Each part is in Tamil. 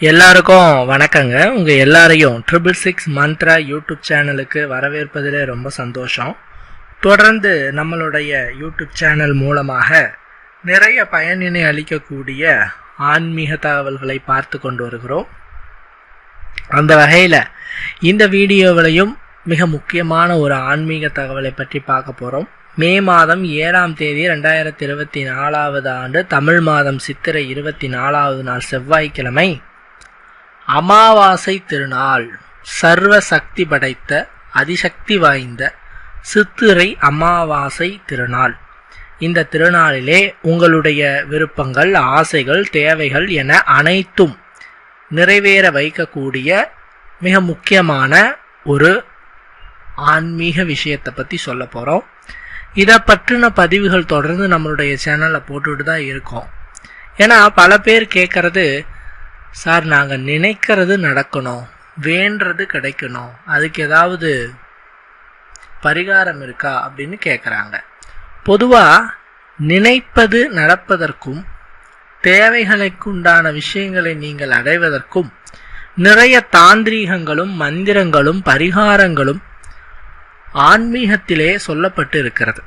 எல்லாருக்கும் வணக்கங்க. உங்கள் எல்லாரையும் ட்ரிபிள் சிக்ஸ் மந்த்ரா யூடியூப் சேனலுக்கு வரவேற்பதில் ரொம்ப சந்தோஷம். தொடர்ந்து நம்மளுடைய யூடியூப் சேனல் மூலமாக நிறைய பயனினை அளிக்கக்கூடிய ஆன்மீக தகவல்களை பார்த்து கொண்டு வருகிறோம். அந்த வகையில் இந்த வீடியோவிலையும் மிக முக்கியமான ஒரு ஆன்மீக தகவலை பற்றி பார்க்க போகிறோம் மே மாதம் ஏழாம் தேதி ரெண்டாயிரத்தி இருபத்தி நாலாவது ஆண்டு தமிழ் மாதம் சித்திரை இருபத்தி நாலாவது நாள் செவ்வாய்க்கிழமை அமாவாசை திருநாள் சர்வ சக்தி படைத்த அதிசக்தி வாய்ந்த சித்திரை அமாவாசை திருநாள். இந்த திருநாளிலே உங்களுடைய விருப்பங்கள் ஆசைகள் தேவைகள் என அனைத்தும் நிறைவேற வைக்கக்கூடிய மிக முக்கியமான ஒரு ஆன்மீக விஷயத்தை பற்றி சொல்ல போகிறோம் இதை பற்றின பதிவுகள் தொடர்ந்து நம்மளுடைய சேனலில் போட்டுட்டு தான் இருக்கோம். ஏன்னா பல பேர் கேட்குறது சார் நாங்கள் நினைக்கிறது நடக்கணும். வேண்டது கிடைக்கணும். அதுக்கு ஏதாவது பரிகாரம் இருக்கா அப்படின்னு கேட்குறாங்க பொதுவாக நினைப்பது நடப்பதற்கும் தேவைகளுக்கு உண்டான விஷயங்களை நீங்கள் அடைவதற்கும் நிறைய தாந்திரீகங்களும் மந்திரங்களும் பரிகாரங்களும் ஆன்மீகத்திலே சொல்லப்பட்டு இருக்கிறது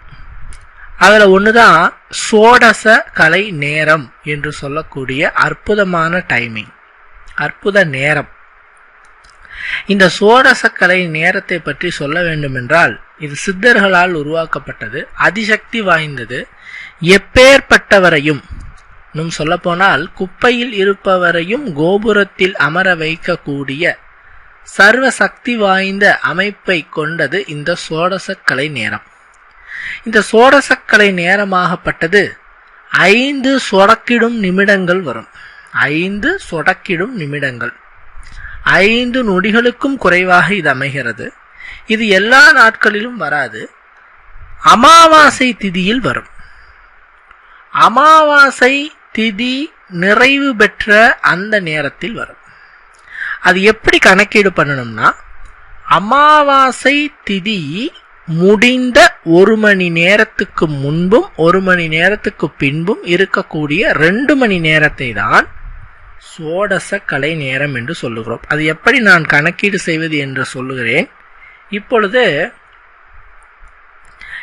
அதில் ஒன்று தான் சோடச கலை நேரம் என்று சொல்லக்கூடிய அற்புதமான டைமிங் அற்புத நேரம். இந்த சோடச கலை நேரத்தை பற்றி சொல்ல வேண்டுமென்றால் இது சித்தர்களால் உருவாக்கப்பட்டது அதிசக்தி வாய்ந்தது எப்பேற்பட்டவரையும் இன்னும் சொல்லப்போனால் குப்பையில் இருப்பவரையும் கோபுரத்தில் அமர வைக்கக்கூடிய சர்வ சக்தி வாய்ந்த அமைப்பை கொண்டது இந்த சோடசக்கலை நேரம். இந்த சோடசக்கலை நேரமாகப்பட்டது ஐந்து சொடக்கிடும் நிமிடங்கள் வரும். ஐந்து சொடக்கிடும் நிமிடங்கள். ஐந்து நொடிகளுக்கும் குறைவாக இது அமைகிறது. இது எல்லா நாட்களிலும் வராது. அமாவாசை திதியில் வரும். அமாவாசை திதி நிறைவு பெற்ற அந்த நேரத்தில் வரும். அது எப்படி கணக்கீடு பண்ணணும்னா அமாவாசை திதி முடிந்த ஒரு மணி நேரத்துக்கு முன்பும் ஒரு மணி நேரத்துக்கு பின்பும் இருக்கக்கூடிய ரெண்டு மணி நேரத்தை தான் சோடச கலை நேரம் என்று சொல்லுகிறோம். அது எப்படி நான் கணக்கீடு செய்வது என்று சொல்லுகிறேன். இப்பொழுது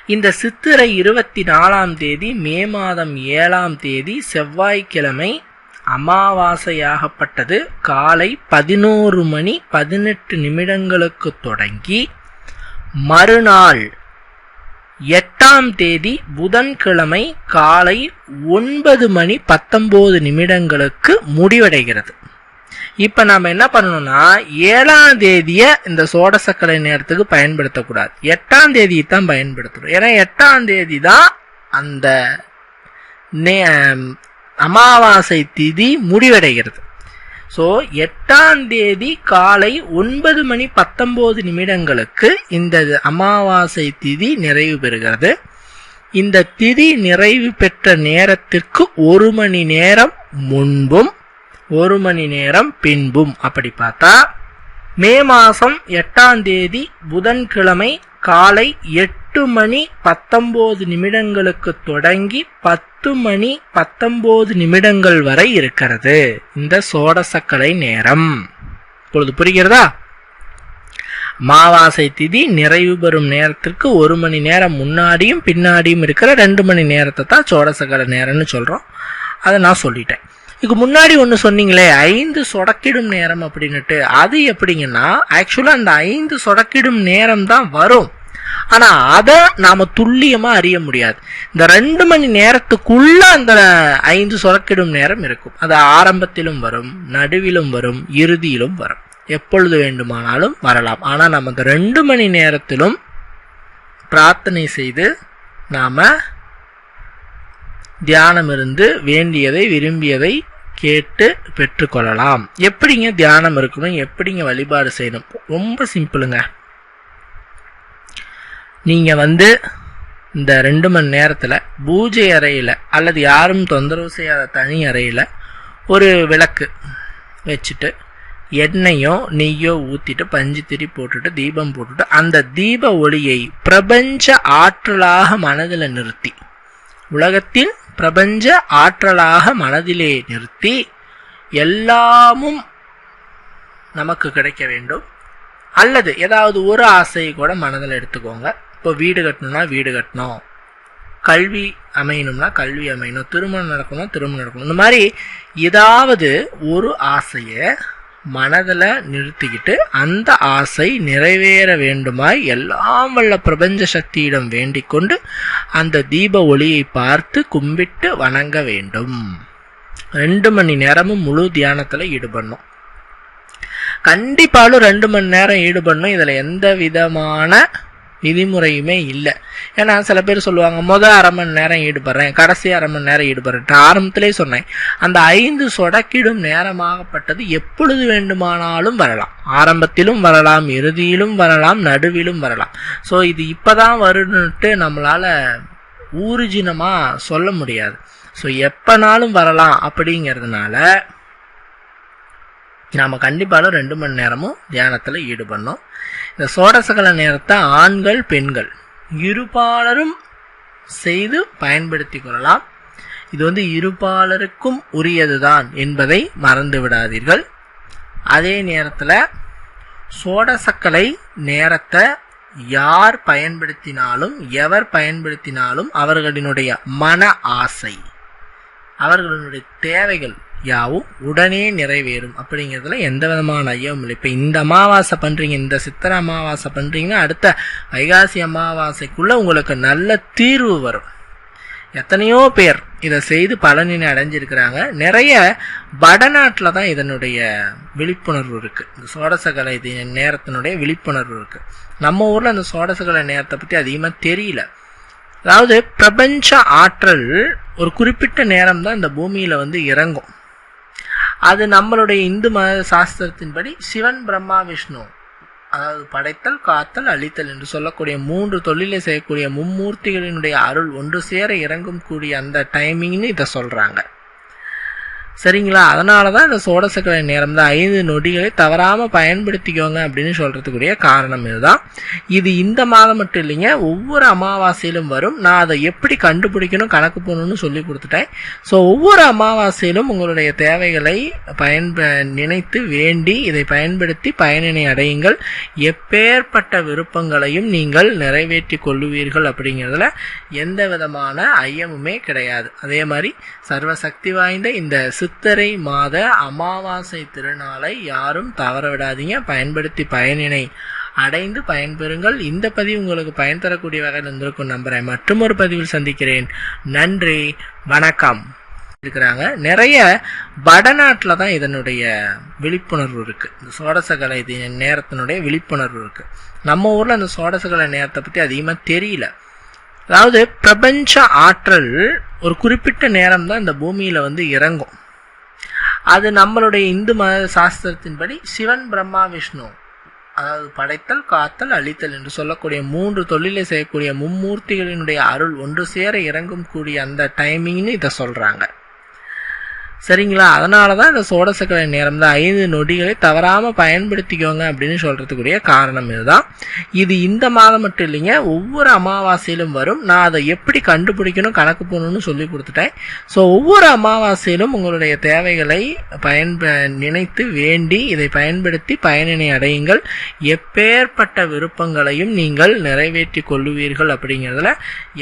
இந்த சித்திரை இருபத்தி நாலாம் தேதி மே மாதம் ஏழாம் தேதி செவ்வாய்க்கிழமை அமாவாசையாகப்பட்டது. காலை பதினோரு மணி பதினெட்டு நிமிடங்களுக்கு தொடங்கி மறுநாள் எட்டாம் தேதி புதன்கிழமை காலை ஒன்பது மணி பத்தொம்போது நிமிடங்களுக்கு முடிவடைகிறது. இப்போ நம்ம என்ன பண்ணணும்னா ஏழாம் தேதியை இந்த சோடசக்கலை நேரத்துக்கு பயன்படுத்தக்கூடாது. எட்டாம் தேதியை தான் பயன்படுத்தணும். ஏன்னா எட்டாம் தேதி தான் அந்த அமாவாசை திதி முடிவடைகிறது. ஸோ எட்டாம் தேதி காலை ஒன்பது மணி பத்தொன்பது நிமிடங்களுக்கு இந்த அமாவாசை திதி நிறைவு பெறுகிறது. இந்த திதி நிறைவு பெற்ற நேரத்திற்கு ஒரு மணி நேரம் முன்பும் ஒரு மணி நேரம் பின்பும். அப்படி பார்த்தா மே மாதம் எட்டாம் தேதி புதன்கிழமை காலை எட்டு மணி பத்தொன்பது நிமிடங்களுக்கு தொடங்கி பத்து பத்து மணி பத்தொன்பது நிமிடங்கள் வரை இருக்கிறது. இந்த சோடசக்கலை நேரம். இப்பொழுது புரிகிறதா? மாவாசை திதி நிறைவு பெறும் நேரத்திற்கு ஒரு மணி நேரம் முன்னாடியும் பின்னாடியும் இருக்கிற ரெண்டு மணி நேரத்தை தான் சோடசக்கலை நேரம்னு சொல்றோம். அதை நான் சொல்லிட்டேன். இதுக்கு முன்னாடி ஒன்று சொன்னீங்களே ஐந்து சொடக்கிடும் நேரம் அப்படின்னுட்டு. அது எப்படிங்கன்னா ஆக்சுவலாக அந்த ஐந்து சொடக்கிடும் நேரம் தான் வரும். ஆனா அதை நாம துல்லியமா அறிய முடியாது. இந்த ரெண்டு மணி நேரத்துக்குள்ள அந்த ஐந்து சொரக்கிடும் நேரம் இருக்கும். அது ஆரம்பத்திலும் வரும் நடுவிலும் வரும் இறுதியிலும் வரும். எப்பொழுது வேண்டுமானாலும் வரலாம். ஆனா நம்ம அந்த ரெண்டு மணி நேரத்திலும் பிரார்த்தனை செய்து நாம தியானம் இருந்து வேண்டியதை விரும்பியதை கேட்டு பெற்றுக்கொள்ளலாம். எப்படிங்க தியானம் இருக்கணும்? எப்படிங்க வழிபாடு செய்யணும்? ரொம்ப சிம்பிளுங்க. நீங்கள் வந்து இந்த ரெண்டு மணி நேரத்தில் பூஜை அறையில் அல்லது யாரும் தொந்தரவு செய்யாத தனி அறையில் ஒரு விளக்கு வச்சுட்டு எண்ணெயோ நெய்யோ ஊற்றிட்டு பஞ்சு திரி போட்டுட்டு தீபம் போட்டுட்டு அந்த தீப ஒளியை பிரபஞ்ச ஆற்றலாக மனதில் நிறுத்தி உலகத்தின் பிரபஞ்ச ஆற்றலாக மனதிலே நிறுத்தி எல்லாமும் நமக்கு கிடைக்க வேண்டும். அல்லது ஏதாவது ஒரு ஆசையை கூட மனதில் எடுத்துக்கோங்க. இப்போ வீடு கட்டணும்னா வீடு கட்டணும். கல்வி அமையணும்னா கல்வி அமையணும். திருமணம் நடக்கணும் திருமணம் நடக்கணும். இந்த மாதிரி ஏதாவது ஒரு ஆசையை மனதில் நிறுத்திக்கிட்டு அந்த ஆசை நிறைவேற வேண்டுமாய் எல்லாம் வல்ல பிரபஞ்ச சக்தியிடம் வேண்டிக் கொண்டு அந்த தீப ஒளியை பார்த்து கும்பிட்டு வணங்க வேண்டும். ரெண்டு மணி நேரமும் முழு தியானத்தில் ஈடுபடணும். கண்டிப்பாலும் ரெண்டு மணி நேரம் ஈடுபடணும். இதில் எந்த விதமான விதிமுறையுமே இல்லை. ஏன்னா சில பேர் சொல்லுவாங்க முதல் அரை மணி நேரம் ஈடுபடுறேன் கடைசி அரை மணி நேரம் ஈடுபடுறேன். ஆரம்பத்திலே சொன்னேன் அந்த ஐந்து சொடக்கிடும் நேரமாகப்பட்டது எப்பொழுது வேண்டுமானாலும் வரலாம். ஆரம்பத்திலும் வரலாம் இறுதியிலும் வரலாம் நடுவிலும் வரலாம். ஸோ இது இப்போதான் வருன்னுட்டு நம்மளால் ஊர்ஜினமாக சொல்ல முடியாது. ஸோ எப்போனாலும் வரலாம் அப்படிங்கிறதுனால நாம் கண்டிப்பாக ரெண்டு மணி நேரமும் தியானத்தில் ஈடுபடணும். இந்த சோடசகல நேரத்தை ஆண்கள் பெண்கள் இருபாலரும் செய்து பயன்படுத்தி கொள்ளலாம். இது வந்து இருபாலருக்கும் உரியதுதான் என்பதை மறந்து விடாதீர்கள். அதே நேரத்தில் சோடசக்கலை நேரத்தை யார் பயன்படுத்தினாலும் எவர் பயன்படுத்தினாலும் அவர்களினுடைய மன ஆசை அவர்களுடைய தேவைகள் யாவும் உடனே நிறைவேறும். அப்படிங்கிறதுல எந்த விதமான ஐயமும் இல்லை. இப்போ இந்த அமாவாசை பண்ணுறீங்க இந்த சித்திர அமாவாசை பண்ணுறீங்கன்னா அடுத்த வைகாசி அமாவாசைக்குள்ளே உங்களுக்கு நல்ல தீர்வு வரும். எத்தனையோ பேர் இதை செய்து பலனினை அடைஞ்சிருக்கிறாங்க. நிறைய வடநாட்டில் தான் இதனுடைய விழிப்புணர்வு இருக்குது இந்த சோடசகலை இது நேரத்தினுடைய விழிப்புணர்வு இருக்குது நம்ம ஊரில் அந்த சோடசகலை நேரத்தை பற்றி அதிகமாக தெரியல. அதாவது பிரபஞ்ச ஆற்றல் ஒரு குறிப்பிட்ட நேரம் தான் இந்த பூமியில் வந்து இறங்கும். அது நம்மளுடைய இந்து மத சாஸ்திரத்தின்படி சிவன் பிரம்மா விஷ்ணு. அதாவது படைத்தல் காத்தல் அழித்தல் என்று சொல்லக்கூடிய மூன்று தொழிலை செய்யக்கூடிய மும்மூர்த்திகளினுடைய அருள் ஒன்று சேர இறங்கும் கூடிய அந்த டைமிங்னு இதை சொல்கிறாங்க சரிங்களா? அதனால தான் இந்த சோடசக்கரை நேரம் தான் ஐந்து நொடிகளை தவறாமல் பயன்படுத்திக்கோங்க அப்படின்னு சொல்கிறதுக்குரிய காரணம் இதுதான். இது இந்த மாதம் மட்டும் இல்லைங்க ஒவ்வொரு அமாவாசையிலும் வரும். நான் அதை எப்படி கண்டுபிடிக்கணும் கணக்கு போகணும்னு சொல்லி கொடுத்துட்டேன். ஸோ ஒவ்வொரு அமாவாசையிலும் உங்களுடைய தேவைகளை பயன்ப நினைத்து வேண்டி இதை பயன்படுத்தி பயனினை அடையுங்கள். எப்பேற்பட்ட விருப்பங்களையும் நீங்கள் நிறைவேற்றி கொள்ளுவீர்கள் அப்படிங்கிறதுல எந்த விதமான ஐயமுமே கிடையாது. அதே மாதிரி சர்வசக்தி வாய்ந்த இந்த சித்திரை மாத அமாவாசை திருநாளை யாரும் தவற விடாதீங்க பயன்படுத்தி பயனினை அடைந்து பயன்பெறுங்கள். இந்த பதிவு உங்களுக்கு பயன் தரக்கூடிய வகையில் இருந்திருக்கும் நம்புறேன் மற்றும் ஒரு பதிவில் சந்திக்கிறேன். நன்றி வணக்கம். இருக்கிறாங்க. நிறைய வடநாட்டில் தான் இதனுடைய விழிப்புணர்வு இருக்குது இந்த சோடசகலை இது நேரத்தினுடைய விழிப்புணர்வு இருக்குது நம்ம ஊரில் அந்த சோடசகலை நேரத்தை பற்றி அதிகமாக தெரியல. அதாவது பிரபஞ்ச ஆற்றல் ஒரு குறிப்பிட்ட நேரம் தான் இந்த பூமியில் வந்து இறங்கும். அது நம்மளுடைய இந்து மத சாஸ்திரத்தின்படி சிவன் பிரம்மா விஷ்ணு. அதாவது படைத்தல் காத்தல் அழித்தல் என்று சொல்லக்கூடிய மூன்று தொழிலை செய்யக்கூடிய மும்மூர்த்திகளினுடைய அருள் ஒன்று சேர இறங்கும் கூடிய அந்த டைமிங்னு இதை சொல்கிறாங்க சரிங்களா? அதனால தான் இந்த சோடசக்கரை நேரம் தான் ஐந்து நொடிகளை தவறாமல் பயன்படுத்திக்கோங்க அப்படின்னு சொல்கிறதுக்குரிய காரணம் இதுதான். இது இந்த மாதம் மட்டும் இல்லைங்க ஒவ்வொரு அமாவாசையிலும் வரும். நான் அதை எப்படி கண்டுபிடிக்கணும் கணக்கு போகணும்னு சொல்லி கொடுத்துட்டேன். ஸோ ஒவ்வொரு அமாவாசையிலும் உங்களுடைய தேவைகளை பயன்ப நினைத்து வேண்டி இதை பயன்படுத்தி பயனினை அடையுங்கள். எப்பேற்பட்ட விருப்பங்களையும் நீங்கள் நிறைவேற்றி கொள்ளுவீர்கள் அப்படிங்கிறதுல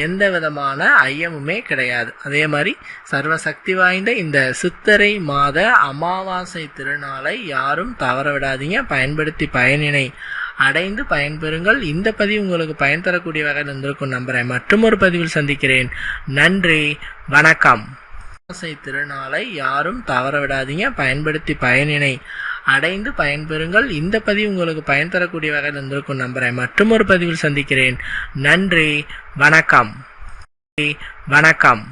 எந்த விதமான ஐயமுமே கிடையாது. அதே மாதிரி சர்வசக்தி வாய்ந்த இந்த சித்திரை மாத அமாவாசை திருநாளை யாரும் தவற விடாதீங்க பயன்படுத்தி பயனினை அடைந்து பயன்பெறுங்கள். இந்த பதிவு உங்களுக்கு பயன் தரக்கூடிய வகையில் இருந்திருக்கும் நம்புறேன். மற்றும் ஒரு பதிவில் சந்திக்கிறேன். நன்றி வணக்கம். அமாவாசை திருநாளை யாரும் தவற விடாதீங்க பயன்படுத்தி பயனினை அடைந்து பயன்பெறுங்கள். இந்த பதிவு உங்களுக்கு பயன் தரக்கூடிய வகையில் இருந்திருக்கும் நம்புறேன். மற்றும் ஒரு பதிவில் சந்திக்கிறேன். நன்றி வணக்கம். வணக்கம்.